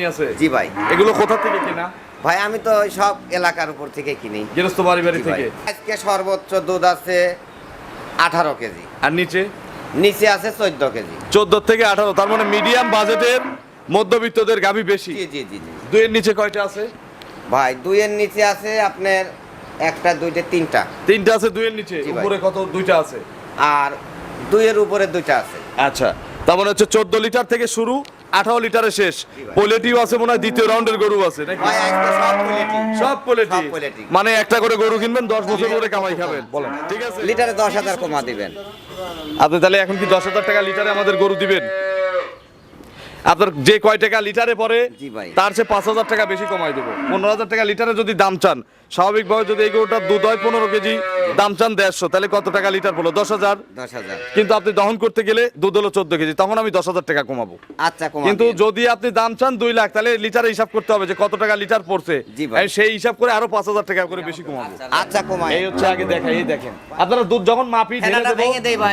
আমদানি আছে? জি ভাই। এগুলো কোথা থেকে কেনা? ভাই আমি তো সব এলাকার উপর থেকে কিনি। গৃহস্থ বাড়ি বাড়ি থেকে? আজকে সর্বোচ্চ দুধ আছে আঠারো কেজি। আর নিচে? নিচে আছে চোদ্দ কেজি। চোদ্দ থেকে আঠারো তার মানে মিডিয়াম বাজেটের মধ্যবিত্তদের গাভী বেশি। জি জি জি জি। দুইয়ের নিচে কয়টা আছে? ভাই দুইয়ের নিচে আছে আপনার একটা দুইটা তিনটা। তিনটা আছে দুইয়ের নিচে? উপরে কত দুইটা আছে? আর দুইয়ের উপরে দুইটা আছে। আচ্ছা তার মানে হচ্ছে চোদ্দ লিটার থেকে শুরু আঠারো লিটারে শেষ। পোলেটিও আছে মনে হয় দ্বিতীয় রাউন্ডের গরু আছে সব পোলেটি। মানে একটা করে গরু কিনবেন দশ বছর করে কামাই খাবেন বলেন। ঠিক আছে? লিটারে দশ হাজার কমা দিবেন। আপনি তাহলে এখন কি দশ হাজার টাকা লিটারে আমাদের গরু দিবেন? আপনার যে কয় টাকা লিটারে পরে তার চেয়ে পাঁচ হাজার টাকা বেশি কমাই দেবো। পনেরো হাজার টাকা লিটারে যদি দাম চান স্বাভাবিকভাবে যদি এই গরুটার দুধ হয় পনেরো কেজি দাম চান দেড়শো তাহলে কত টাকা লিটার পড়ল? দশ হাজার। কিন্তু আপনি দহন করতে গেলে দুধ হলো চোদ্দ কেজি তখন আমি দশ হাজার টাকা কমাবো। আচ্ছা কিন্তু যদি আপনি দাম চান দুই লাখ তাহলে লিটারে হিসাব করতে হবে যে কত টাকা লিটার পড়ছে। সেই হিসাব করে আরও পাঁচ হাজার টাকা করে বেশি কমাবো। আচ্ছা কমাই। এই হচ্ছে আগে দেখা এই দেখেন। আপনারা দুধ যখন মাপি।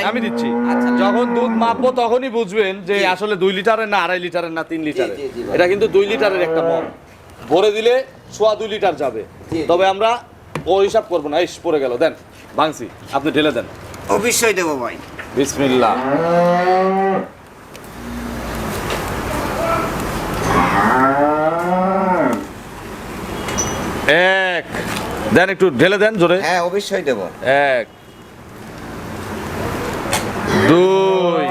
আমি দিচ্ছি। আচ্ছা। যখন দুধ মাপবো তখনই বুঝবেন যে আসলে দুই লিটারের না আড়াই লিটারের না তিন লিটারের। এটা কিন্তু দুই লিটারের একটা মগ ভরে দিলে সোয়া দুই লিটার যাবে। তবে আমরা ও হিসাব করব না। ইস পড়ে গেল। দেন ভাঙছি। আপনি ঢেলে দেন। অবশ্যই দেবো ভাই। বিসমিল্লাহ। এক। দেন একটু ঢেলে দেন জোরে। হ্যাঁ অবশ্যই দেবো। এক। দুই।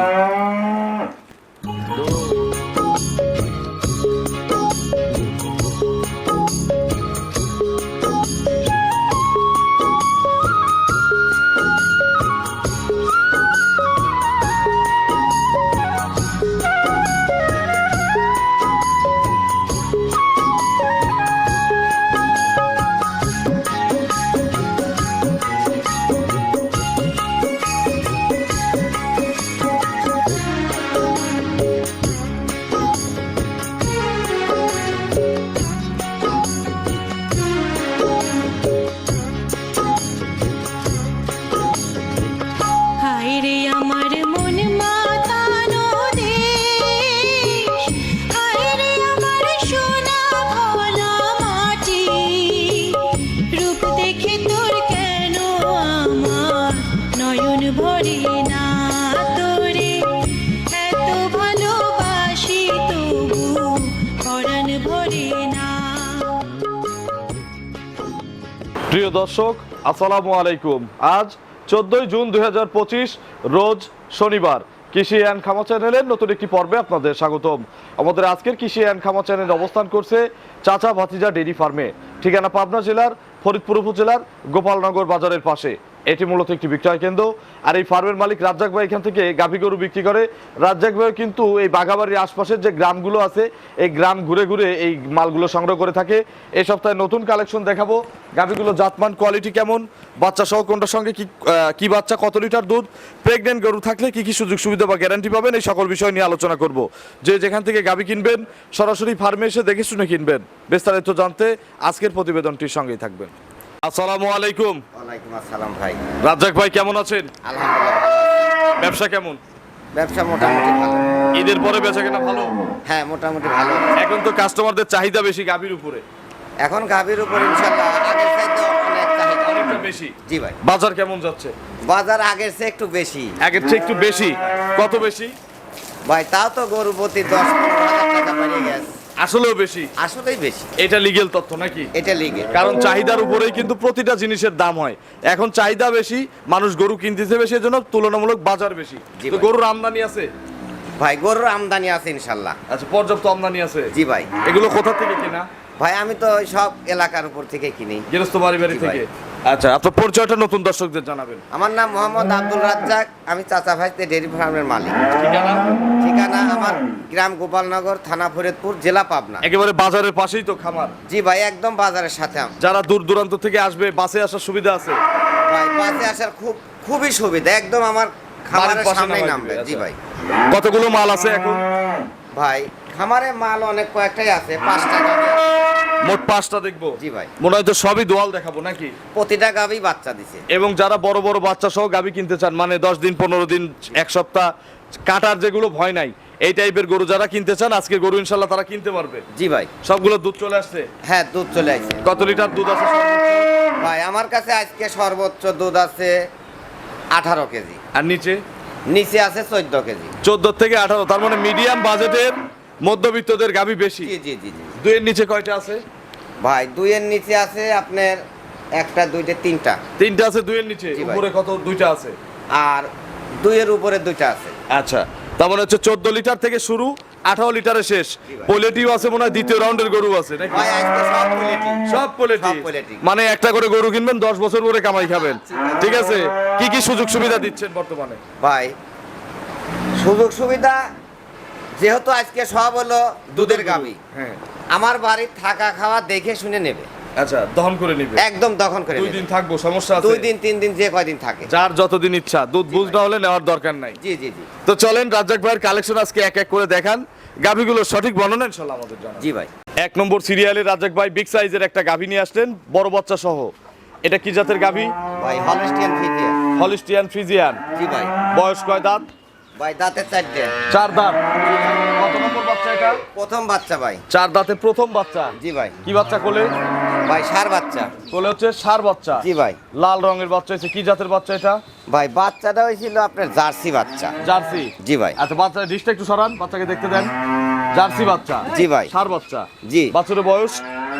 প্রিয় দর্শক, আসসালামু আলাইকুম। আজ চোদ্দই জুন দু হাজার পঁচিশ, রোজ শনিবার। কৃষি অ্যান্ড খামা চ্যানেলের নতুন একটি পর্বে আপনাদের স্বাগতম। আমাদের আজকের কৃষি অ্যান্ড খামা চ্যানেল অবস্থান করছে চাচা ভাতিজা ডেইরি ফার্মে। ঠিকানা পাবনা জেলার, ফরিদপুর উপজেলার, গোপালনগর বাজারের পাশে। এটি মূলত একটি বিক্রয় কেন্দ্র। আর এই ফার্মের মালিক রাজ্জাক ভাই এখান থেকে গাভী গরু বিক্রি করে। রাজ্জাক ভাই কিন্তু এই বাঘাবাড়ির আশপাশের যে গ্রামগুলো আছে, এই গ্রাম ঘুরে ঘুরে এই মালগুলো সংগ্রহ করে থাকে। এই সপ্তাহে নতুন কালেকশন দেখাবো। গাভীগুলো জাতমান, কোয়ালিটি কেমন? বাচ্চা সহ কোনটার সঙ্গে কি কি বাচ্চা, কত লিটার দুধ? প্রেগনেন্ট গরু থাকলে কি কি সুযোগ সুবিধা বা গ্যারান্টি পাবেন? এই সকল বিষয় নিয়ে আলোচনা করব। যে যেখান থেকে গাভী কিনবেন, সরাসরি ফার্মে এসে দেখে শুনে কিনবেন। বিস্তারিত জানতে আজকের প্রতিবেদনটির সঙ্গেই থাকবেন। আসসালামু আলাইকুম। ওয়ালাইকুম আসসালাম ভাই। রাজ্জাক ভাই কেমন আছেন? আলহামদুলিল্লাহ ব্যবসা কেমন? ব্যবসা মোটামুটি ভালো। ঈদের পরে বেচা কেনা ভালো? হ্যাঁ মোটামুটি ভালো। এখন তো কাস্টমারদের চাহিদা বেশি গাভীর উপরে। এখন গাভীর উপর ইনশাল্লাহ আগের চাইতে অনেক চাহিদা। অনেকটা বেশি। জি ভাই। বাজার কেমন যাচ্ছে? বাজার আগের চেয়ে একটু বেশি। আগের চেয়ে একটু বেশি। কত বেশি? ভাই তাও তো গরু প্রতি দশ পনেরো হাজার টাকা বেড়ে গেছে। আসলেও বেশি। আসলেই বেশি। এটা লিগেল তথ্য নাকি? এটা লিগে কারণ চাহিদার উপরেই কিন্তু প্রতিটা জিনিসের দাম হয়। এখন চাহিদা বেশি মানুষ গরু কিনতেছে বেশি এজন্য তুলনামূলক বাজার বেশি। তো গরুর আমদানি আছে? ভাই গরুর আমদানি আছে ইনশাল্লাহ। আচ্ছা পর্যাপ্ত আমদানি আছে? জি ভাই। এগুলো কোথা থেকে কেনা? ভাই আমি তো সব এলাকার উপর থেকে কিনি। গৃহস্থ বাড়ি বাড়ি থেকে? আচ্ছা আপনার পরিচয়টা নতুন দর্শকদের জানাবেন। আমার নাম মোহাম্মদ আব্দুল রাজ্জাক আমি চাচা ভাইতে ডেয়ারি ফার্মের মালিক। ঠিকানা? ঠিকানা আমার গ্রাম গোপালনগর থানা ফরিদপুর জেলা পাবনা। একেবারে বাজারের পাশেই তো খামার। জি ভাই একদম বাজারের সাথে যারা দূর দূরান্ত থেকে আসবে বাসে আসার সুবিধা আছে? ভাই বাসে আসার খুব খুবই সুবিধা। একদম আমার খামারের সামনেই নামবে। জি। ভাই। কতগুলো মাল আছে এখন? ভাই খামারে মাল অনেক কয়েকটাই আছে পাঁচটা গাভি মোট পাঁচটা দেখব? জি ভাই। মনে হয় তো সবই দোয়াল দেখাবো নাকি? প্রতিটা গাভি বাচ্চা দিছে। এবং যারা বড় বড় বাচ্চা সহ গাবি কিনতে চান মানে দশ দিন পনেরো দিন এক সপ্তাহ কাটার যেগুলো ভয় নাই এই টাইপের গরু যারা কিনতে চান আজকে গরু ইনশাল্লাহ তারা কিনতে পারবে। জি ভাই। সবগুলো দুধ চলে আসছে? হ্যাঁ দুধ চলে আসছে। কত লিটার দুধ আছে? ভাই আমার কাছে আজকে সর্বোচ্চ দুধ আছে আঠারো কেজি। আর নিচে? নিচে আছে চোদ্দ কেজি। চোদ্দ থেকে আঠারো তার মানে মিডিয়াম বাজেটের মধ্যবিত্তদের গাবি বেশি। জি জি জি দুইয়ের নিচে কয়টা আছে? ভাই দুইয়ের নিচে আছে আপনার একটা দুইটা তিনটা। তিনটা আছে দুইয়ের নিচে? উপরে কত দুইটা আছে? আর দুইয়ের উপরে দুইটা আছে। আচ্ছা তার মানে হচ্ছে চোদ্দ লিটার থেকে শুরু আঠারো লিটারে শেষ। পোলেটিও আছে মনে হয় দ্বিতীয় রাউন্ডের গরু আছে সব পোলেটি। মানে একটা করে গরু কিনবেন দশ বছর করে কামাই খাবেন। ঠিক আছে? কি কি সুযোগ সুবিধা দিচ্ছেন বর্তমানে? ভাই সুযোগ সুবিধা যেহেতু আজকে সব হলো দুধের গাবি হ্যাঁ। আমার বাড়ির থাকা খাওয়া দেখে শুনে নেবে। আচ্ছা দহন করে নিবে। একদম দখল করে দুই দিন থাকব সমস্যা আছে? দুই দিন তিন দিন যে কয়দিন থাকে। যার যতদিন ইচ্ছা দুধ বুঝ না হলে নেওয়ার দরকার নাই। জি জি জি। তো চলেন রাজ্জাক ভাইয়ের কালেকশন আজকে এক এক করে দেখান। গাভিগুলো সঠিক বর্ণনা ইনশাল্লাহ আমাদের জানান। জি ভাই। এক নম্বর সিরিয়ালে রাজ্জাক ভাই বিগ সাইজের একটা গাভি নিয়ে আসলেন বড় বাচ্চা সহ। এটা কি জাতের গাভি? ভাই হলস্টিয়ান ফিজিয়া হলিস্টিয়ান ফ্রিজিয়ান জি ভাই। বয়স কয় দাঁত? ভাই দাঁতের চারটে। চার দাঁত। কত নম্বর বাচ্চা এটা? প্রথম বাচ্চা ভাই। চার দাঁতে প্রথম বাচ্চা। জি ভাই। কি বাচ্চা কোলে? ভাই সার বাচ্চা। কোলে হচ্ছে সার বাচ্চা। জি ভাই। লাল রঙের বাচ্চা হচ্ছে কি জাতের বাচ্চা এটা? ভাই বাচ্চাটা হয়েছিল আপনার জার্সি বাচ্চা। জার্সি? জি ভাই। আচ্ছা বাচ্চা ডিশটা একটু সরান। বাচ্চাকে দেখতে দেন। জার্সি বাচ্চা। জি ভাই। সার বাচ্চা। জি। বাচ্চার বয়স?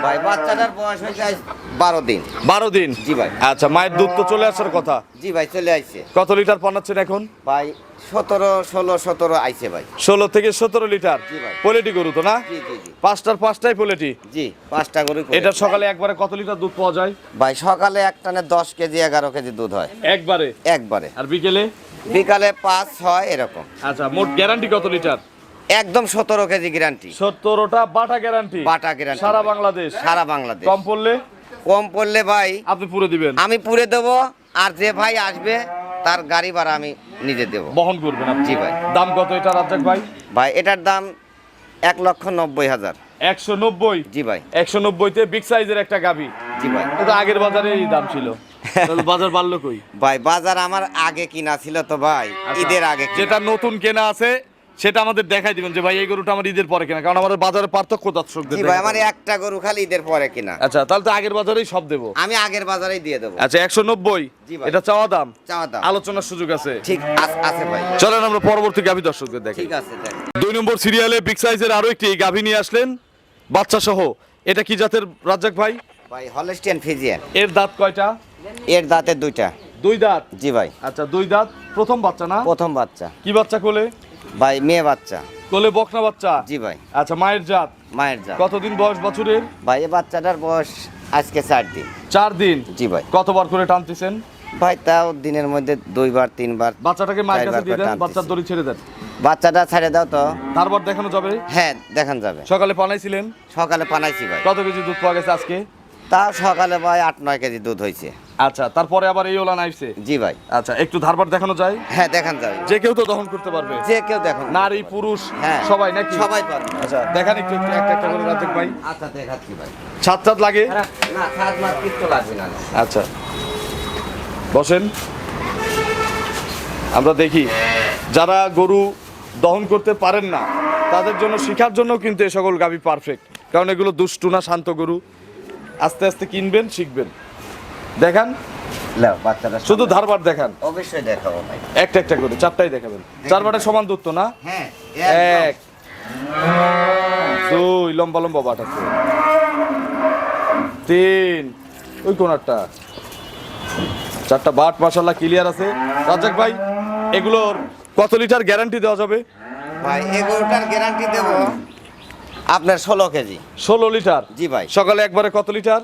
ভাই বাচ্চাটার বয়স হয়েছে আজ বারো দিন। বারো দিন? জি ভাই। আচ্ছা মায়ের দুধ তো চলে আসার কথা। জি ভাই চলে আইছে। কত লিটার পানাচ্ছেন এখন? ভাই সতেরো ষোলো সতেরো আইছে ভাই। ষোলো থেকে সতেরো লিটার? জি ভাই। পোলেটি গরু তো না? জি জি জি। পাঁচটার পাঁচটাই পোলেটি? জি পাঁচটা গরু এটা সকালে একবারে কত লিটার দুধ পাওয়া যায়? ভাই সকালে এক টানে দশ কেজি এগারো কেজি দুধ হয়। একবারে? একবারে। আর বিকেলে? বিকালে পাঁচ ছয় এরকম। আচ্ছা মোট গ্যারান্টি কত লিটার? একদম সতেরো কেজি গ্যারান্টি সত্তরটা বাটা গ্যারান্টি বাটা গ্যারান্টি সারা বাংলাদেশ। সারা বাংলাদেশ। কম পড়লে? কম পড়লে ভাই আপনি পুরো দিবেন। আমি পুরে দেবো আর যে ভাই আসবে তার গাড়ি ভাড়া আমি নিজে দেবো। বহন করবেন জি ভাই। দাম কত এটা রাজ্জাক ভাই? ভাই এটার দাম এক লক্ষ নব্বই হাজার। একশো নব্বই? জি ভাই। একশো নব্বইতে বিগ সাইজের একটা গাভি। জি ভাই। এটা আগের বাজারে এই দাম ছিল। বাজার বাড়লো কই? ভাই বাজার আমার আগে কিনা ছিল তো ভাই আচ্ছা, ঈদের আগে যেটা নতুন কেনা আছে সেটা আমাদের দেখাই দিবেন যে ভাই এই গরুটা আমার ঈদের পরে কিনা কারণ আমাদের বাজারে পার্থক্য দর্শকদের ভাই আমার একটা গরু খালি ঈদের পরে কিনা। আচ্ছা তাহলে তো আগের বাজারেই সব দেবো? আমি আগের বাজারেই দিয়ে দেবো। আচ্ছা একশো নব্বই। এটা চাওয়া দাম? চাওয়া দাম। আলোচনার সুযোগ আছে? ঠিক আছে ভাই। চলেন আমরা পরবর্তী গাভী দর্শকদের দেখি। ঠিক আছে দুই নম্বর সিরিয়ালে বিগ সাইজের আরও একটি গাভী নিয়ে আসলেন বাচ্চা সহ এটা কি জাতের রাজ্জাক ভাই? ভাই হলস্টিয়ান ফিজিয়ান। এর দাঁত কয়টা? এর দাঁতে দুইটা। দুই দাঁত? জি ভাই। আচ্ছা দুই দাঁত প্রথম বাচ্চা না? প্রথম বাচ্চা। কি বাচ্চা কোলে? ভাই মেয়ে বাচ্চা। কোলে বকনা বাচ্চা? জি ভাই। আচ্ছা মায়ের জাত? মায়ের যা কতদিন বয়স বছরের? ভাই এই বাচ্চাটার বয়স আজকে চার দিন। চার দিন? জি ভাই। কতবার করে টানতেছেন? ভাই তাও দিনের মধ্যে দুইবার তিনবার বাচ্চাটাকে মায়ের কাছে দিয়ে দেন। বাচ্চার দড়ি ছেড়ে দেন। বাচ্চাটা ছেড়ে দাও তো। তারপর দেখানো যাবে? হ্যাঁ দেখান যাবে। সকালে পানাইছিলেন সকালে পানাইছি ভাই। কত কেজি দুধ পাওয়া গেছে আজকে? তা সকালে ভাই আট নয় কেজি দুধ হয়েছে আচ্ছা তারপরে আবার এই ওলান আসছে জি ভাই। আচ্ছা একটু ধারবার দেখানো যায়? হ্যাঁ দেখান যায়। যে কেউ তো দহন করতে পারবে। যে কেউ দেখুন নারী পুরুষ হ্যাঁ সবাই নাকি? সবাই পারবে। আচ্ছা দেখান একটু একটু একটা করে রাজ্জাক ভাই। আচ্ছা দেখাচ্ছি ভাই। ছাদ ছাদ লাগে? না সাত মাস কিচ্ছু লাগবে না আচ্ছা। বসেন। আমরা দেখি যারা গরু দহন করতে পারেন না তাদের জন্য শিখার জন্য কিন্তু এ সকল গাবি পারফেক্ট কারণ এগুলো দুষ্টু না শান্ত গরু। আস্তে আস্তে কিনবেন শিখবেন। দেখান। বাচ্চাটা শুধু ধারবার দেখান। অবশ্যই দেখাবো ভাই। একটা একটা করে চারটাই দেখাবেন। চারবারটা সমান দূর তো না? হ্যাঁ এক দুই লম্বা লম্বা বাট তিন ওই কোনারটা। চারটা বাট মাসাল্লাহ ক্লিয়ার আছে। রাজ্জাক ভাই এগুলোর কত লিটার গ্যারান্টি দেওয়া যাবে? ভাই এগুলোটার গ্যারান্টি দেব আপনার ষোলো কেজি। ষোলো লিটার? জি ভাই। সকালে একবারে কত লিটার?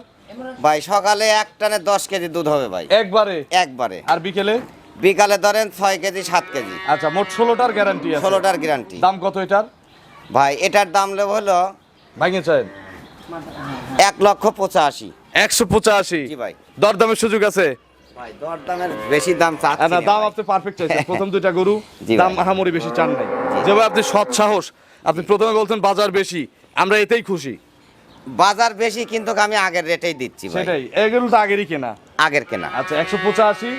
ভাই সকালে এক টানে দশ কেজি দুধ হবে ভাই। একবারে? একবারে। আর বিকেলে? বিকালে ধরেন ছয় কেজি সাত কেজি। আচ্ছা মোট ষোলোটার গ্যারান্টি ষোলোটার গ্যারান্টি দাম কত এটার? ভাই এটার দাম লেব হলো ভাঙে চাই। এক লক্ষ পঁচাশি। একশো পঁচাশি? জি ভাই। দরদামের সুযোগ আছে? ভাই দর দামের বেশি দাম চাচ্ছি না দাম আপনি পারফেক্ট চাইছেন। প্রথম দুইটা গরু দাম। আহামরি বেশি চান নাই। যেভাবে আপনি সৎ সাহস। আপনি প্রথমে বলছেন বাজার বেশি। আমরা এতেই খুশি। বাজার বেশি কিন্তু আমি আগের রেটেই দিচ্ছি ভাই। সেটাই। এগুলো তো আগেরই কেনা। আগের কেনা। আচ্ছা একশো পঁচাশি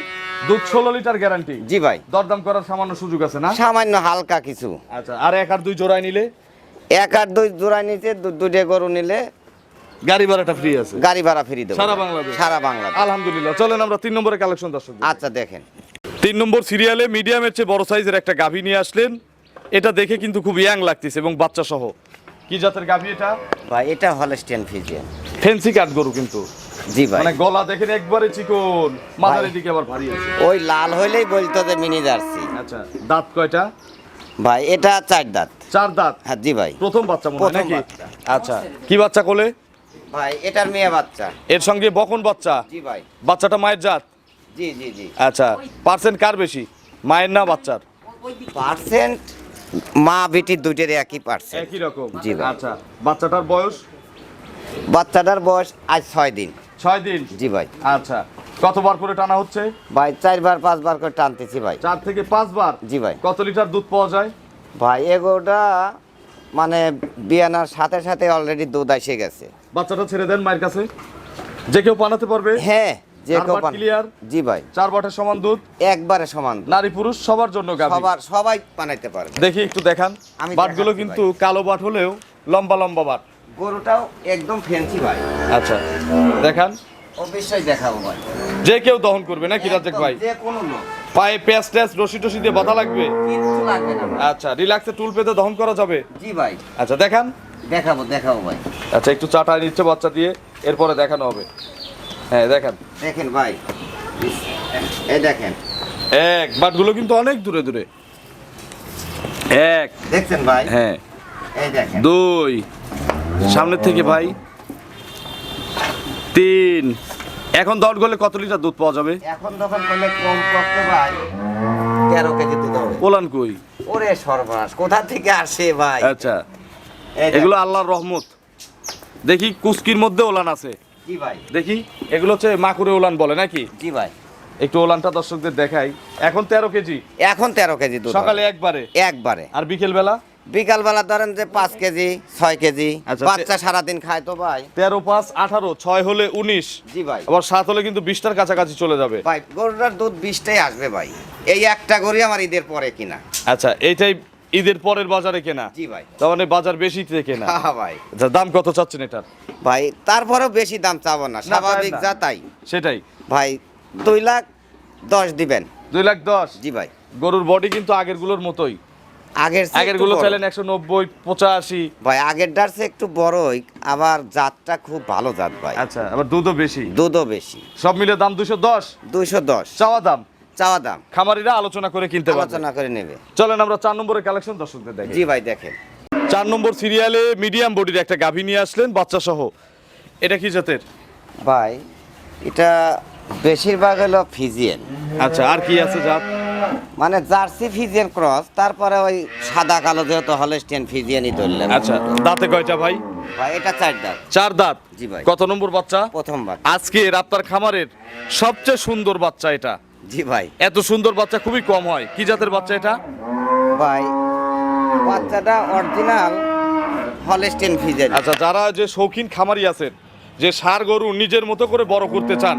দুধ ষোলো লিটার গ্যারান্টি জি ভাই। দরদাম করার সামান্য সুযোগ আছে না? সামান্য হালকা কিছু। আচ্ছা আর এক আর দুই জোড়ায় নিলে? এক আর দুই জোড়ায় নিতে দু- দুইটা গরু নিলে গাড়ি ভাড়াটা ফ্রি আছে। গাড়ি ভাড়া ফ্রি দেবো। সারা বাংলাদেশ? সারা বাংলাদেশ। আলহামদুলিল্লাহ। চলেন আমরা তিন নম্বরে কালেকশন দর্শক আচ্ছা দেখেন। তিন নম্বর সিরিয়ালে মিডিয়ামের চেয়ে বড় সাইজের একটা গাভী নিয়ে আসলেন। এটা দেখে কিন্তু খুব ইয়াং লাগতেছে এবং বাচ্চা সহ কি জাতের গাভী এটা? ভাই এটা হলস্টিয়ান ফিজিয়ান। ফেন্সি কাট গরু কিন্তু। জি ভাই। মানে গলা দেখেন একবারে চিকন মাথার দিকে আবার ভারী আছে। ওই লাল হইলেই বলতো যে মিনি জার্সি। আচ্ছা দাঁত কয়টা? ভাই এটা চার দাঁত। চার দাঁত? হ্যাঁ জি ভাই। প্রথম বাচ্চা মনে হয় নাকি? আচ্ছা। কি বাচ্চা কোলে? ভাই এটার মেয়ে বাচ্চা। এর সঙ্গে বকন বাচ্চা? জি ভাই। বাচ্চাটা মায়ের জাত? জি জি জি। আচ্ছা পার্সেন্ট কার বেশি? মায়ের না বাচ্চার? পার্সেন্ট মা বেটি দুইটার একই পার্সেন্ট একই রকম। জি ভাই। আচ্ছা বাচ্চাটার বয়স? বাচ্চাটার বয়স আজ ছয় দিন। ছয় দিন? জি ভাই। আচ্ছা কতবার করে টানা হচ্ছে? ভাই চারবার পাঁচবার করে টানতেছি ভাই। চার থেকে পাঁচবার? জি ভাই। কত লিটার দুধ পাওয়া যায়? ভাই এগোটা মানে বিয়ানার সাথে সাথে অলরেডি দুধ এসে গেছে। বাচ্চাটা ছেড়ে দেন মায়ের কাছে। যে কেউ বানাতে পারবে? হ্যাঁ যে clear? জি ভাই। চার বাটের সমান দুধ। একবারে সমান নারী পুরুষ সবার জন্য গাভী। সবার সবাই বানাইতে পারবে। দেখি একটু দেখান। বাটগুলো কিন্তু কালো বাট হলেও লম্বা লম্বা বাট। গরুটাও একদম ফ্যান্সি ভাই। আচ্ছা দেখান। অবশ্যই দেখাবো ভাই। যে কেউ দহন করবে নাকি রাজেক ভাই? যে কোনো লোক। পায়ে প্যাস ট্যাস রশি টসি দিয়ে বাধা লাগবে? কিচ্ছু লাগবে না আচ্ছা রিল্যাক্সে টুল পেতে দহন করা যাবে? জি ভাই। আচ্ছা দেখান। দেখাবো দেখাবো ভাই। আচ্ছা একটু চাটা নিচ্ছে বাচ্চা দিয়ে এরপরে দেখানো হবে। হ্যাঁ দেখান। দেখেন ভাই। এই দেখেন। এক বাটগুলো কিন্তু অনেক দূরে দূরে। এক। দেখছেন ভাই? হ্যাঁ। এই দেখেন। দুই। সামনের থেকে ভাই। তিন। এখন দশ গলে কত লিটার দুধ পাওয়া যাবে? এখন যখন করলে কম করতে ভাই। তেরো কেজি দুধ হবে। ওলান কই? ওরে সর্বনাশ কোথা থেকে আসে ভাই? আচ্ছা। এগুলো আল্লাহর রহমত। দেখি কুস্কির মধ্যে ওলান আছে। জি ভাই। দেখি এগুলো হচ্ছে মাকুরে ওলান বলে নাকি? জি ভাই। একটু ওলানটা দর্শকদের দেখাই। এখন তেরো কেজি? এখন তেরো কেজি দুধ সকালে একবারে? একবারে। আর বিকেল বেলা বিকালবেলা ধরেন যে পাঁচ কেজি ছয় কেজি আচ্ছা, বাচ্চা সারাদিন খায় তো ভাই। তেরো পাঁচ আঠারো ছয় হলে উনিশ। জি ভাই। আবার সাত হলে কিন্তু বিশটার কাছাকাছি চলে যাবে। ভাই গরুটার দুধ বিশটাই আসবে ভাই। এই একটা গরু আমার ঈদের পরে কিনা। আচ্ছা এইটাই ঈদের পরের বাজারে কেনা? জি ভাই। তার মানে বাজার বেশিতে কেনা। হ্যাঁ ভাই। আচ্ছা দাম কত চাচ্ছেন এটার? ভাই তারপরেও বেশি দাম চাবো না স্বাভাবিক যা তাই সেটাই। ভাই দুই লাখ দশ দিবেন। দুই লাখ দশ? জি ভাই। গরুর বডি কিন্তু আগেরগুলোর মতোই। আগের চেয়ে আগের একটু গুলো বড়। চাইলেন একশো নব্বই পঁচাশি। ভাই আগের ডারসে একটু বড়ই আবার জাতটা খুব ভালো জাত ভাই। আচ্ছা আবার দুধও বেশি। দুধও বেশি। সব মিলে দাম দুশো দশ? দুইশো দশ। চাওয়া দাম? চাওয়া দাম। খামারিরা আলোচনা করে কিনতে আলোচনা করে নেবে। চলেন আমরা চার নম্বরের কালেকশন দর্শকদের দেখি জি ভাই দেখেন। চার নম্বর সিরিয়ালে মিডিয়াম বডির একটা গাভী নিয়ে আসলেন বাচ্চা সহ এটা কি জাতের? ভাই এটা বেশিরভাগ হলো ফিজিয়ান। আচ্ছা আর কি আছে জাত? মানে জার্সি ফিজিয়ান ক্রস তারপরে ওই সাদা কালো যেহেতু হলস্টিয়ান ফিজিয়ানই ধরলেন আচ্ছা দাঁতে কয়টা ভাই? ভাই এটা চার দাঁত। চার দাঁত? জি ভাই। কত নম্বর বাচ্চা? প্রথমবার আজকের আপনার খামারের সবচেয়ে সুন্দর বাচ্চা এটা। জি ভাই। এত সুন্দর বাচ্চা খুবই কম হয়। কি জাতের বাচ্চা এটা? ভাই বাচ্চাটা অরিজিনাল হলস্টিয়ান ফিজিয়ান আচ্ছা যারা যে শৌখিন খামারি আছেন যে সার গরু নিজের মতো করে বড় করতে চান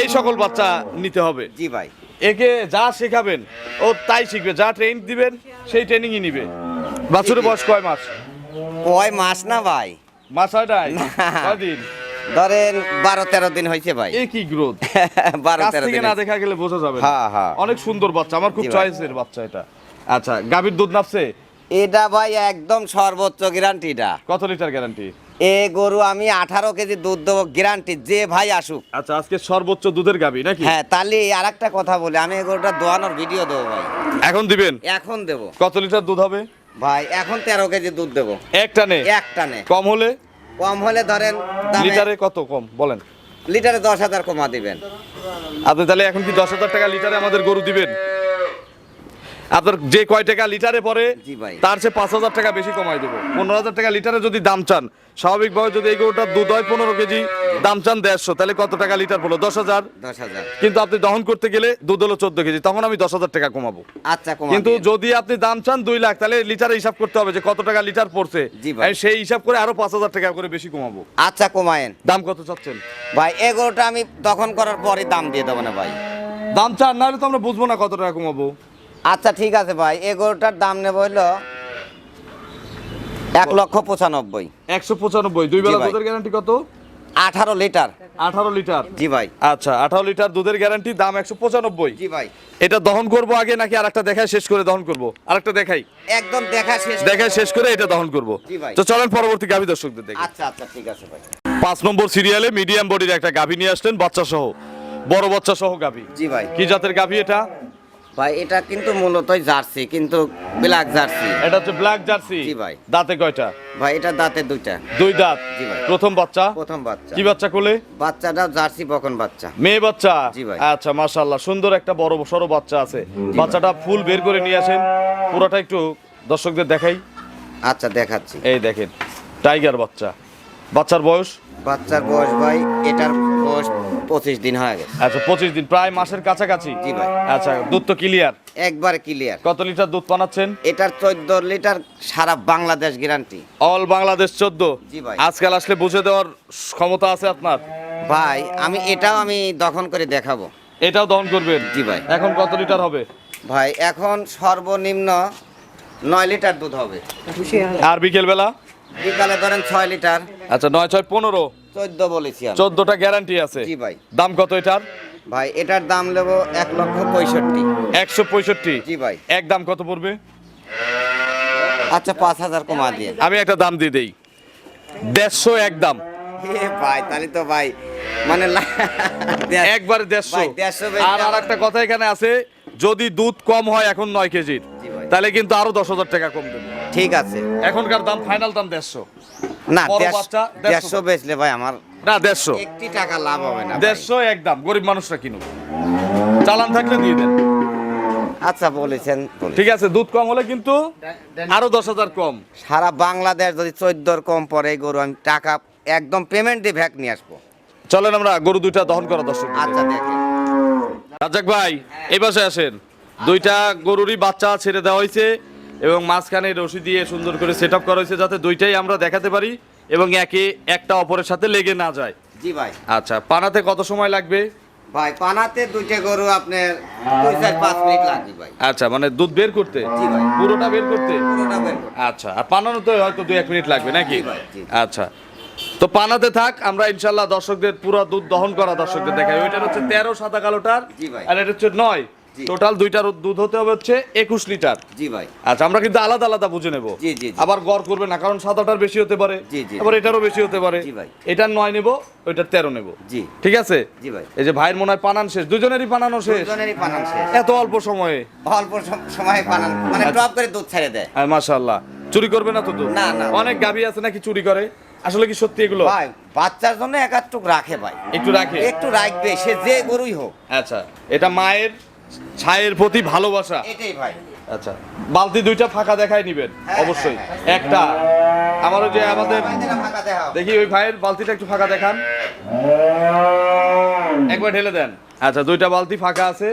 এই সকল বাচ্চা নিতে হবে। জি ভাই। একে যা শেখাবেন ও তাই শিখবে। যা ট্রেন দিবেন সেই ট্রেনিংই নিবে। বাছুরের বয়স কয় মাস? কয় মাস না ভাই? মাস হয় নাই। ধরেন বারো তেরো দিন হয়েছে ভাই। এ কি গ্রোথ বারো তেরো দিন না। দেখা গেলে বোঝা যাবে হ্যাঁ, হ্যাঁ। অনেক সুন্দর বাচ্চা আমার খুব। চয়েসের বাচ্চা এটা। আচ্ছা গাভীর দুধ নাপছে? এটা ভাই একদম সর্বোচ্চ গ্যারান্টিটা কত লিটার গ্যারান্টি এ গরু আমি আঠারো কেজি দুধ দেবো গ্যারান্টি যে ভাই আসুক। আচ্ছা আজকে সর্বোচ্চ দুধের গাভী নাকি? হ্যাঁ তাহলে আর একটা কথা বলি আমি গরুটা দোয়ানোর ভিডিও দেবো ভাই। এখন দিবেন? এখন দেবো। কত লিটার দুধ হবে? ভাই এখন তেরো কেজি দুধ দেবো। একটা নে একটা নে কম হলে? কম হলে ধরেন লিটারে কত কম? বলেন। লিটারে দশ হাজার কমা দিবেন। আপনি তাহলে এখন কি দশ হাজার টাকা লিটারে আমাদের গরু দিবেন? আপনার যে কয় টাকা লিটারে পরে তার চেয়ে পাঁচ হাজার টাকা বেশি কমাই দেবো। পনেরো হাজার টাকা লিটারে যদি দাম চান স্বাভাবিকভাবে যদি এই গরুটার দুধ হয় পনেরো কেজি দাম চান দেড়শো তাহলে কত টাকা লিটার পড়ল? দশ হাজার। কিন্তু আপনি দহন করতে গেলে দুধ হলো চোদ্দ কেজি তখন আমি দশ হাজার টাকা কমাবো। আচ্ছা কিন্তু যদি আপনি দাম চান দুই লাখ তাহলে লিটারে হিসাব করতে হবে যে কত টাকা লিটার পড়ছে। সেই হিসাব করে আরও পাঁচ হাজার টাকা করে বেশি কমাবো। আচ্ছা কমায়েন। দাম কত চাচ্ছেন? ভাই এই গরুটা আমি দখল করার পরে দাম দিয়ে দেবো না ভাই। দাম চান না হলে তো আমরা বুঝব না কত টাকা কমাবো। আচ্ছা ঠিক আছে ভাই। এই গরুটার দাম নেব হইল এক লক্ষ পঁচানব্বই। একশো পঁচানব্বই। দুই বেলা দুধের গ্যারান্টি কত? আঠারো লিটার। আঠারো লিটার? জি ভাই। আচ্ছা আঠারো লিটার দুধের গ্যারান্টি দাম একশো পঁচানব্বই। জি ভাই। এটা দহন করব আগে নাকি আরেকটা দেখায় শেষ করে দহন করব? আরেকটা দেখাই। একদম দেখা শেষ দেখায় শেষ করে এটা দহন করব। তো চলেন পরবর্তী গাভী দর্শকদের দেখি। আচ্ছা আচ্ছা ঠিক আছে ভাই। পাঁচ নম্বর সিরিয়ালে মিডিয়াম বডির একটা গাভী নিয়ে আসলেন বাচ্চা সহ বড় বাচ্চা সহ গাভী। জি ভাই। কি জাতের গাভী এটা? ভাই এটা কিন্তু মূলতই জার্সি কিন্তু ব্ল্যাক জার্সি। এটা হচ্ছে ব্ল্যাক জার্সি। জি ভাই। দাঁতে কয়টা? ভাই এটা দাঁতে দুইটা। দুই দাঁত? জি ভাই। প্রথম বাচ্চা? প্রথম বাচ্চা। কি বাচ্চা কোলে? বাচ্চাটা জার্সি বকন বাচ্চা। মেয়ে বাচ্চা? জি ভাই। আচ্ছা মাশাআল্লাহ সুন্দর একটা বড় সরো বাচ্চা আছে। বাচ্চাটা ফুল বের করে নিয়ে আসেন। পুরোটা একটু দর্শকদের দেখাই। আচ্ছা দেখাচ্ছি। এই দেখেন টাইগার বাচ্চা। বাচ্চার বয়স? বাচ্চার বয়স ভাই এটার পঁচিশ দিন হয়ে গেছে। আচ্ছা পঁচিশ দিন প্রায় মাসের কাছাকাছি? জি ভাই। আচ্ছা দুধ তো ক্লিয়ার একবারে ক্লিয়ার কত লিটার দুধ বানাচ্ছেন? এটার চোদ্দ লিটার সারা বাংলাদেশ গ্যারান্টি অল বাংলাদেশ চোদ্দ? জি ভাই। আজকাল আসলে বুঝে দেওয়ার ক্ষমতা আছে আপনার? ভাই আমি এটাও আমি দখল করে দেখাবো। এটাও দহন করবেন? জি ভাই। এখন কত লিটার হবে? ভাই এখন সর্বনিম্ন নয় লিটার দুধ হবে। আর বিকেল বেলা বিকালে ধরেন ছয় লিটার। আচ্ছা নয় ছয় পনেরো? চোদ্দ বলেছি চোদ্দটা গ্যারান্টি আছে। জি ভাই। দাম কত এটার? ভাই এটার দাম নেব এক লক্ষ পঁয়ষট্টি। একশো পঁয়ষট্টি? জি ভাই। এক দাম কত পড়বে? আচ্ছা পাঁচ হাজার কমা দিয়ে। আমি একটা দাম দিয়ে দেই। দেড়শো এক দাম। ভাই তাহলে তো ভাই মানে একবারে দেড়শো। আর আর একটা কথা এখানে আছে যদি দুধ কম হয় এখন নয় কেজির তাহলে কিন্তু আরও দশ হাজার টাকা কম দেবে। ঠিক আছে। এখনকার দাম ফাইনাল দাম দেড়শো। না দেড়শো বেচলে ভাই আমার না দেড়শো। একটি টাকা লাভ হবে না দেড়শো এক দাম গরিব মানুষরা কিনুক। চালান থাকলে দিয়ে দেন। আচ্ছা বলেছেন বলেছেন। ঠিক আছে দুধ কম হলে কিন্তু আরও দশ হাজার কম। সারা বাংলাদেশ যদি চোদ্দোর কম পরে গরু আমি টাকা একদম পেমেন্ট দিয়ে ভ্যাক নিয়ে আসব। চলেন আমরা গরু দুইটা দহন করা দর্শক আচ্ছা দেখেন রাজাক ভাই এই পাশে আসেন। দুইটা গরুরই বাচ্চা ছেড়ে দেওয়া হয়েছে। এবং মাঝখানে রশি দিয়ে সুন্দর করে সেট আপ করা হয়েছে যাতে দুইটাই আমরা দেখাতে পারি এবং একে একটা অপরের সাথে লেগে না যায়। জি ভাই। আচ্ছা পানাতে কত সময় লাগবে? ভাই পানাতে দুইটা গরু আপনার দুই চার পাঁচ মিনিট লাগবে ভাই। আচ্ছা মানে দুধ বের করতে? জি ভাই। পুরোটা বের করতে? পুরোটা বের করতে। আচ্ছা আর পানানো তো হয়তো দুই এক মিনিট লাগবে নাকি? ভাই, আচ্ছা তো পানাতে থাক আমরা ইনশাল্লাহ দর্শকদের পুরো দুধ দহন করা দর্শকদের দেখাই। ওইটার হচ্ছে তেরো সাদা কালোটার আর এটা হচ্ছে নয়। টোটাল দুইটার দুধ হতে হবে হচ্ছে একুশ লিটার। জি ভাই। আচ্ছা আমরা কিন্তু আলাদা আলাদা বুঝে নেব। আবার গড় করবে না কারণ সাদাটার বেশি হতে পারে। আবার এটারও বেশি হতে পারে। এটার নয় নেব ওইটার তেরো নেব। জি। ঠিক আছে? জি ভাই। এই যে ভাইয়ের মনে হয় পানান শেষ। দুজনেরই পানানো শেষ। দুজনেরই পানান শেষ। এত অল্প সময়ে। অল্প সম- সময় পানান। মানে টপ করে দুধ ছেড়ে দেয়। হ্যাঁ মাশাআল্লাহ। চুরি করবে না তো দুধ না, না। অনেক গাভী আছে নাকি চুরি করে? আসলে কি সত্যি এগুলো? ভাই বাচ্চার জন্য একাত্তুক রাখে ভাই। একটু রাখে? একটু রাখবে সে যে গরুই হোক। আচ্ছা এটা মায়ের ছায়ের প্রতি ভালোবাসা। এটাই ভাই। আচ্ছা বালতি দুইটা ফাঁকা দেখাই নিবেন হ্যাঁ, অবশ্যই। হ্যাঁ, একটা আমার যে আমাদের। দেখি ওই ভাইয়ের বালতিটা একটু ফাঁকা দেখান। একবার ঢেলে দেন। আচ্ছা দুইটা বালতি ফাঁকা আছে।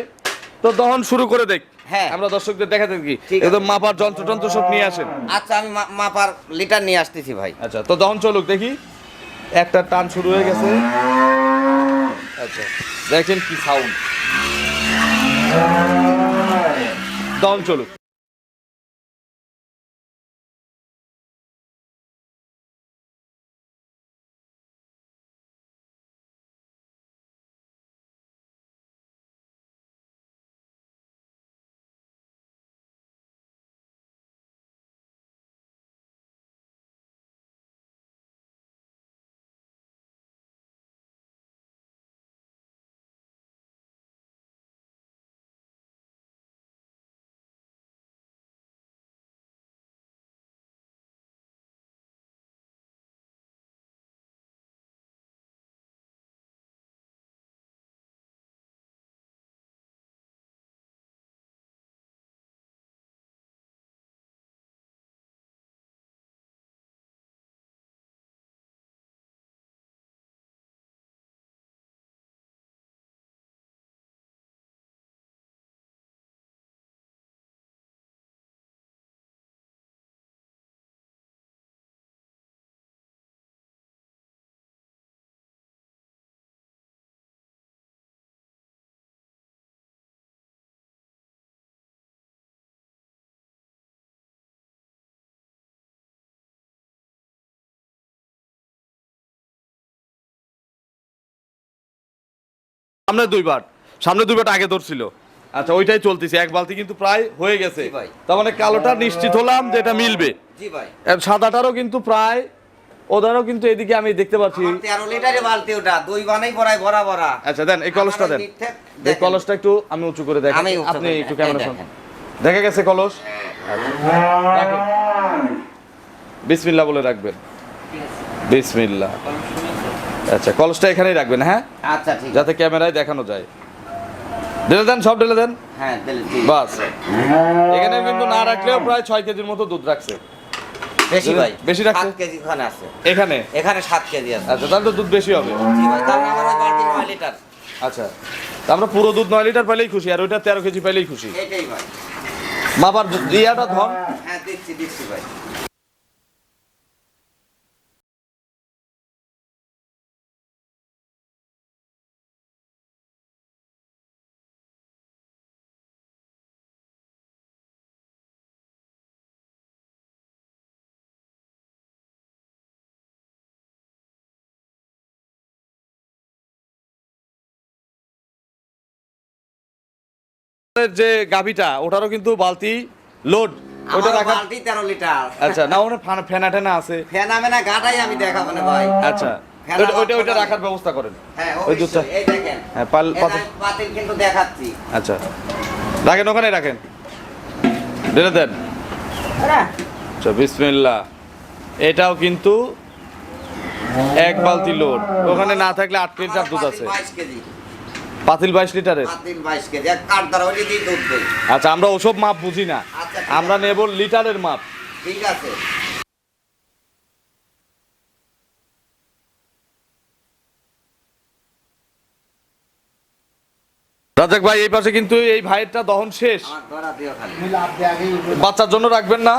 তো দহন শুরু করে দেখ। হ্যাঁ। আমরা দর্শকদের দেখাতে কি একদম মাপার যন্ত্র টন্ত্র সব নিয়ে আসেন। আচ্ছা আমি মাপার লিটার নিয়ে আসতেছি ভাই। আচ্ছা তো দহন চলুক দেখি। একটা টান শুরু হয়ে গেছে। আচ্ছা দেখেন কি সাউন্ড দহন চলুক। সামনে দুই বাট সামনে দুই বাট আগে ধরছিল। আচ্ছা ওইটাই চলতেছে। এক বালতি কিন্তু প্রায় হয়ে গেছে। তার মানে কালোটা নিশ্চিত হলাম যে এটা মিলবে। সাদাটারও কিন্তু প্রায় ওদারও কিন্তু এদিকে আমি দেখতে পাচ্ছি। বালতি ওটা। দুই বানাই ভরাই ভরা ভরা। আচ্ছা দেন এই কলসটা দেন। এই কলসটা একটু আমি উঁচু করে দেখাই। আপনি একটু ক্যামেরা সামনে। দেখা গেছে কলস। বিসমিল্লাহ বলে রাখবেন। বিসমিল্লাহ। আচ্ছা কলসটা এখানেই রাখবেন হ্যাঁ? আচ্ছা ঠিক যাতে ক্যামেরায় দেখানো যায়। ঢেলে দেন সব ঢেলে দেন? হ্যাঁ তাহলে বাস। এখানে কিন্তু না রাখলেও প্রায় ছয় কেজির মতো দুধ রাখছে। বেশি ভাই বেশি রাখছে? সাত কেজি ওখানে আছে। এখানে? এখানে সাত কেজি আছে। আচ্ছা তাহলে তো দুধ বেশি হবে। জি ভাই আমার ওই বালতি নয় লিটার। আচ্ছা তা আমরা পুরো দুধ নয় লিটার পাইলেই খুশি আর ওইটা তেরো কেজি পাইলেই খুশি। এটাই ভাই। মাপার ইয়াটা ধন। হ্যাঁ দিচ্ছি দিচ্ছি ভাই। যে গাভিটা ওটারও কিন্তু বালতি লোড আমার রাখা বালতি তেরো লিটার। আচ্ছা না ওখানে ফান- টেনা আছে। ফেনা মেনা গাটাই আমি দেখাবো না ভাই। আচ্ছা ওইটা রাখতে রাখার ব্যবস্থা করেন। হ্যাঁ ওই দুধটা। এই দেখেন। হ্যাঁ পাল পাতিল। কিন্তু দেখাচ্ছি। আচ্ছা। রাখেন ওখানে রাখেন। ঢেলে দেন। আচ্ছা বিসমিল্লাহ। এটাও কিন্তু এক বালতি লোড ওখানে না থাকলে আট লিটার দুধ আছে। বাইশ কেজি। পাতিল বাইশ লিটারের? পাতিল বাইশ কেজি। এক কাঠ দ্বারা ওই দিয়ে দুধ দেই? আচ্ছা আমরা ওসব মাপ বুঝি না। আচ্ছা, আমরা নেব লিটারের মাপ। ঠিক আছে। রাজাক ভাই এই পাশে কিন্তু এই ভাইয়েরটা দহন শেষ। আমার ধরা দিও খালি। বাচ্চার জন্য রাখবেন না?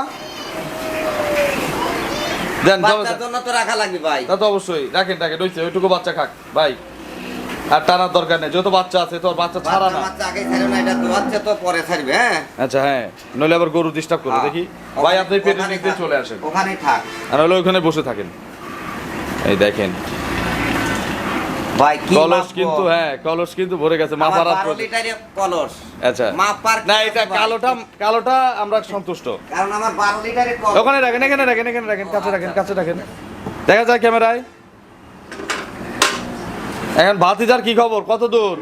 দেন জন্য তো রাখা লাগবে ভাই। তা তো অবশ্যই। রাখেন রাখেন ওইটুকু বাচ্চা খাক। ভাই। আর টানার দরকার নেই যেহেতু বাচ্চা আছে তোর বাচ্চা ছাড়া না। বাচ্চা আগে ছাড়বে না এটা দোয়াচ্ছে তো পরে ছাড়বে হ্যাঁ? আচ্ছা হ্যাঁ নইলে আবার গরু ডিস্টার্ব করবে দেখি। ভাই আপনি ওখানে চলে আসেন। ওখানেই থাক। আর হলে ওইখানে বসে থাকেন। এই দেখেন। ভাই কি কলস কিন্তু হ্যাঁ কলস কিন্তু ভরে গেছে মাপার কলস। আচ্ছা। মাপার না এটা কালোটা কালোটা আমরা সন্তুষ্ট। কারণ আমার বারো লিটারের কলস। ওখানে রাখেন এখানে রাখেন এখানে রাখেন কাছে রাখেন কাছে রাখেন। দেখা যায় ক্যামেরায়। এখন ভাতিজার কি খবর? কত দূর?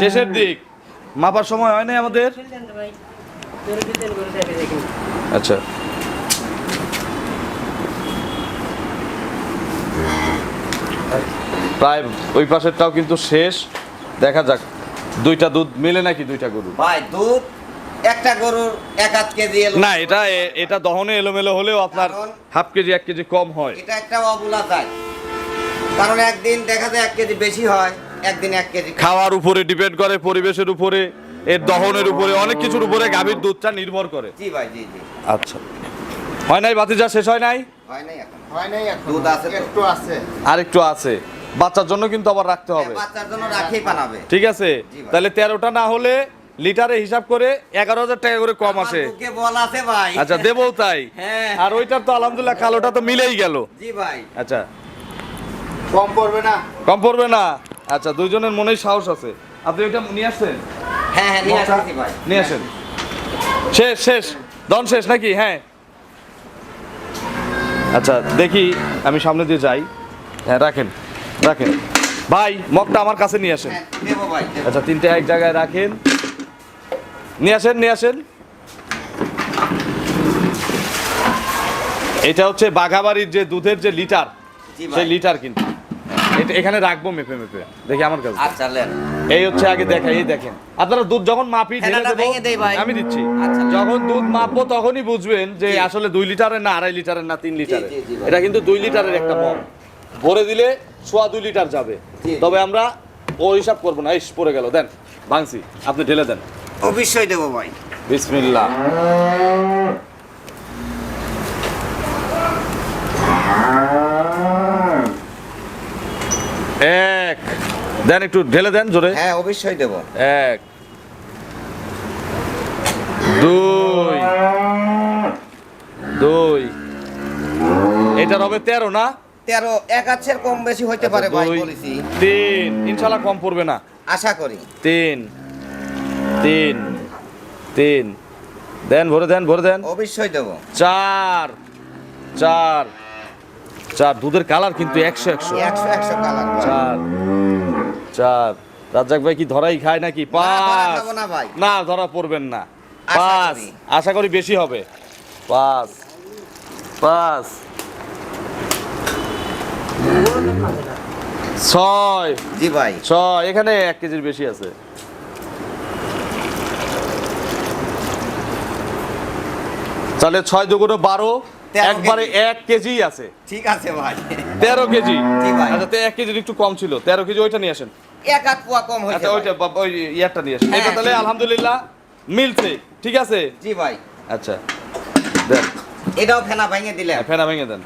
শেষের দিক। মাপার সময় হয় নাই আমাদের? আচ্ছা। প্রায় ওই পাশেরটাও কিন্তু শেষ। দেখা যাক দুইটা দুধ মিলে নাকি দুইটা গরু? ভাই দুধ একটা গরুর এক আধ কেজি এলো। না এটা এটা দহনে এলোমেলো হলেও আপনার হাফ কেজি এক কেজি কম হয়। এটা একটা অবুলা যায় কারণ একদিন দেখা যায় এক কেজি বেশি হয় একদিন এক কেজি খাওয়ার উপরে ডিপেন্ড করে পরিবেশের উপরে এর দহনের উপরে অনেক কিছুর উপরে গাভীর দুধটা নির্ভর করে। জি ভাই জি জি। আচ্ছা। হয় নাই বাতিজা শেষ হয় নাই? হয় নাই এখন। হয় নাই এখন। দুধ আছে তো? একটু আছে। আর একটু আছে। বাচ্চার জন্য কিন্তু আবার রাখতে হবে। বাচ্চার জন্য রাখেই বানাবে। ঠিক আছে? তাহলে তেরোটা না হলে লিটারে হিসাব করে এগারো হাজার টাকা করে কম আসে। আমার বল আছে ভাই। আচ্ছা দেবও তাই। হ্যাঁ। আর ওইটার তো আলহামদুলিল্লাহ কালোটা তো মিলেই গেল। জি ভাই। আচ্ছা। কম পড়বে না। কম পড়বে না? আচ্ছা দুইজনের মনেই সাহস আছে। আপনি ওইটা নিয়ে আসছেন? হ্যাঁ হ্যাঁ নিয়ে আসছি ভাই। নিয়ে আসেন। শেষ শেষ। দন শেষ নাকি? হ্যাঁ। আচ্ছা দেখি আমি সামনে দিয়ে যাই। হ্যাঁ রাখেন রাখেন। ভাই মগটা আমার কাছে নিয়ে আসেন। হ্যাঁ, দেবো ভাই আচ্ছা তিনটে এক জায়গায় রাখেন। নিয়ে আসেন নিয়ে আসেন। এটা হচ্ছে বাঘাবাড়ির যে দুধের যে লিটার সেই লিটার কিন্তু। এটা এখানে রাখব মেপে মেপে। দেখি আমার কাছে। আচ্ছা লেন। এই হচ্ছে আগে দেখা এই দেখেন। আপনারা দুধ যখন মাপি ঢেলে দেবো, ভাই। আমি দিচ্ছি। আচ্ছা। যখন দুধ মাপবো তখনই বুঝবেন যে আসলে দুই লিটারের না আড়াই লিটারের না তিন লিটারের। এটা কিন্তু দুই লিটারের একটা মগ ভরে দিলে সোয়া দুই লিটার যাবে। তবে আমরা ও হিসাব করব না। ইস পড়ে গেল। দেন ভাঙছি। আপনি ঢেলে দেন। অবশ্যই দেবো ভাই। বিসমিল্লাহ। এক। দেন একটু ঢেলে দেন জোরে। হ্যাঁ অবশ্যই দেবো। এক দুই দুই। এটার হবে তেরো না? তেরো এক আচ্ছের কম বেশি হইতে পারে ভাই বলেছি। তিন। ইনশাল্লাহ কম পড়বে না। আশা করি। তিন তিন তিন। দেন ভরে দেন ভরে দেন। অবশ্যই দেবো। চার চার। চার দুধের কালার কিন্তু একশো একশো। একশো একশো কালার। চার চার। রাজ্জাক ভাই কি ধরাই খায় নাকি? পাঁচ। না না ধরা পড়বেন না। পাঁচ। আশা করি বেশি হবে। পাঁচ। পাঁচ। ছয়। জি ভাই। ছয়। এখানে এক কেজির বেশি আছে। তাহলে ছয় দুগুণো বারো। একবারে এক কেজি আছে। ঠিক আছে ভাই। তেরো কেজি? আচ্ছা তো এক কেজির একটু কম ছিল। তেরো কেজি ওইটা নিয়ে আসেন। এক আধ পোয়া কম হয়েছে আচ্ছা ওইটা ওই ইয়ারটা নিয়ে আসেন। হ্যাঁ, এটা তাহলে আলহামদুলিল্লাহ মিলছে। ঠিক আছে? জি ভাই। আচ্ছা দেন। এটাও ফেনা ভেঙে দিলেন। ফেনা ভেঙে দেন।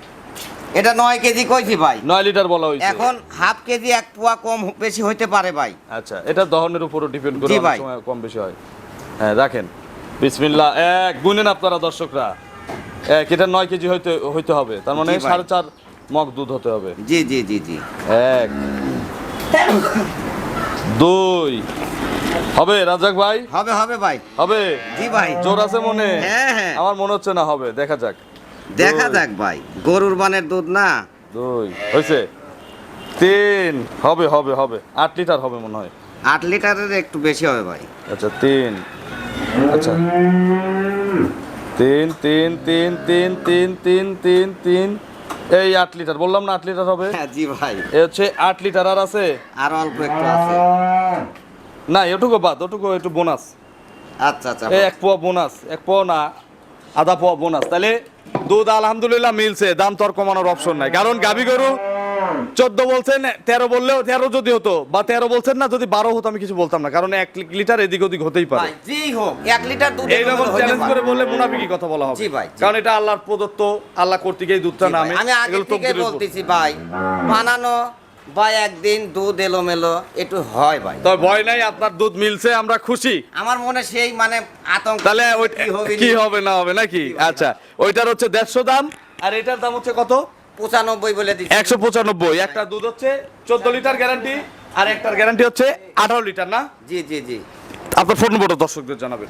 এটা নয় কেজি কইছি ভাই। নয় লিটার বলা হয়েছে। এখন হাফ কেজি এক পোয়া কম বেশি হইতে পারে ভাই। আচ্ছা এটা দহনের উপরও ডিপেন্ড করে। সময় কম বেশি হয়। হ্যাঁ রাখেন। বিসমিল্লাহ। এক গুনেন আপনারা দর্শকরা। এক এটা নয় কেজি হইতে হইতে হবে। তার মানে জি ভাই। সাড়ে চার মগ দুধ হতে হবে। জি জি জি জি। এক দুই। হবে রাজাক ভাই? হবে হবে ভাই। হবে? জি ভাই। জোর আছে মনে? হ্যাঁ, হ্যাঁ। আমার মনে হচ্ছে না হবে। দেখা যাক। দেখা দুই, যাক ভাই। গরুর বানের দুধ না? দুই। হয়েছে? তিন। হবে হবে হবে। আট লিটার হবে মনে হয়। আট লিটারের একটু বেশি হবে ভাই। আচ্ছা তিন। আচ্ছা। তিন তিন তিন তিন তিন তিন তিন তিন। এই আট লিটার বললাম না আট লিটার হবে? হ্যাঁ জি ভাই। এ হচ্ছে আট লিটার আর আছে? আর অল্প একটু আছে। না এটুকু বাদ ওটুকু একটু বোনাস। আচ্ছা আচ্ছা এই এক পোয়া বোনাস এক পোয়া না আধা পোয়া বোনাস। তাহলে দুধ আলহামদুলিল্লাহ মিলছে দাম তো আর কমানোর অপশন নাই। কারণ গাবি গরু চোদ্দ বলছেন তেরো বললেও তেরো যদি হতো বা তেরো বলছেন না যদি বারো হতো আমি কিছু বলতাম না কারণ এক লিটার এদিক ওদিক হতেই পারে। ভাই হোক এক লিটার দুধ এইরকম চ্যালেঞ্জ করে বললে মুনাফিকি কথা বলা হবে? ভাই, কারণ এটা আল্লাহর প্রদত্ত আল্লাহ কর্তৃক এই দুধটা নামে। আমি আগে থেকে বলতেছি ভাই বানানো বা একদিন দুধ এলোমেলো একটু হয় ভাই। তবে ভয় নাই আপনার দুধ মিলছে আমরা খুশি। আমার মনে সেই মানে আতঙ্ক তাহলে কি হবে না হবে নাকি? আচ্ছা ওইটার হচ্ছে দেড়শো দাম আর এটার দাম হচ্ছে কত? পঁচানব্বই বলে দিচ্ছি। একশো পঁচানব্বই একটা দুধ হচ্ছে চোদ্দ লিটার গ্যারান্টি আর একটার গ্যারান্টি হচ্ছে আঠারো লিটার না? জি জি জি। আপনার ফোন নম্বরটা দর্শকদের জানাবেন।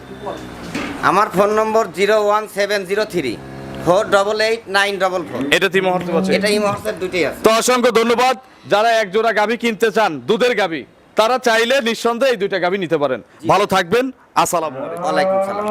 আমার phone number zero one seven zero three four double eight nine double four. এটা তিন মুহূর্তে পাচ্ছে এটা এই মুহূর্তে দুটোই আছে। তো অসংখ্য ধন্যবাদ। যারা এক জোড়া গাভী কিনতে চান দুধের গাভী তারা চাইলে নিঃসন্দেহে এই দুইটা গাভী নিতে পারেন। ভালো থাকবেন। আসসালামু আলাইকুম। ওয়ালাইকুম সালাম।